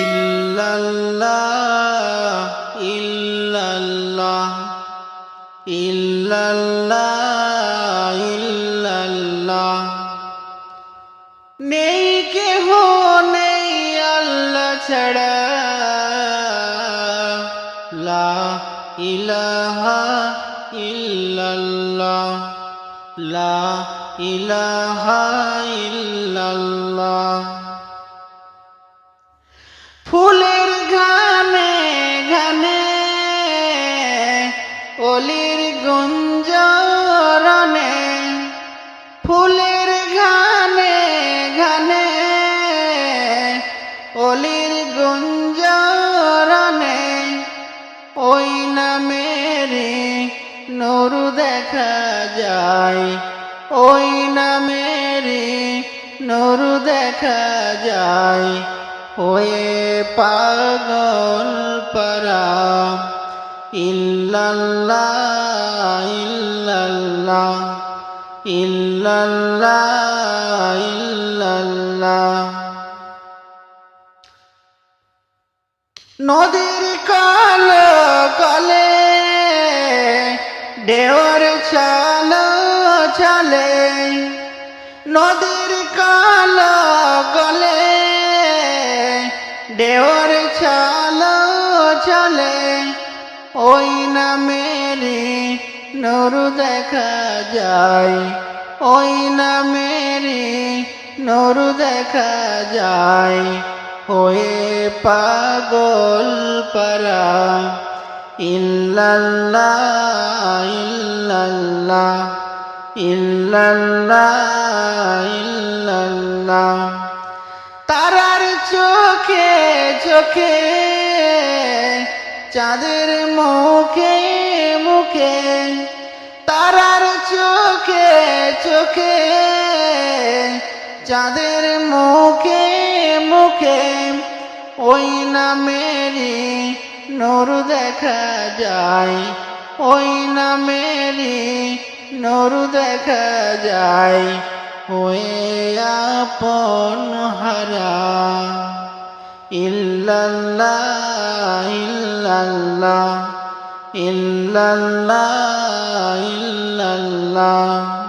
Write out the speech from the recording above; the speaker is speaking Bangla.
ইল্লাল্লাহ ইল্লাল্লাহ ইল্লাল্লাহ ইল্লাল্লাহ নেই কেহ নেই আল্লাহ ছাড়া লা ইলাহা ইল্লাল্লাহ, লা ইলাহা ইল্লাল্লাহ। অলির গুঞ্জরনে ওই নামেরই নরু দেখা যায়, ওই নামেরই নরু দেখা যায়। হয়ে পাগল পারা, ইল্লাল্লাহ ইল্লাল্লাহ ইল্লাল্লাহ। নদীর কাল কলে ঢেউর চাল চলে। নদীর কাল গলে ঢেউর চাল চলে। ওই নামেরই নরু দেখা যায়, ওই নামেরই নরু দেখা যায়। হয়ে পাগল পারা। ইল্লাল্লাহ ইল্লাল্লাহ ইল্লাল্লাহ ইল্লাল্লাহ। তারার চোখে চোখে, চাঁদের মুখে মুখে। তারার চোখে চোখে, চাঁদের মুখে মুখে ওই নামেরই নরু দেখা যায়। ওই নামেরই নরু দেখা যায়। হয়ে আপন হারা। ইল্লাল্লাহ ইল্লাল্লাহ ইল্লাল্লাহ ইল্লাল্লাহ।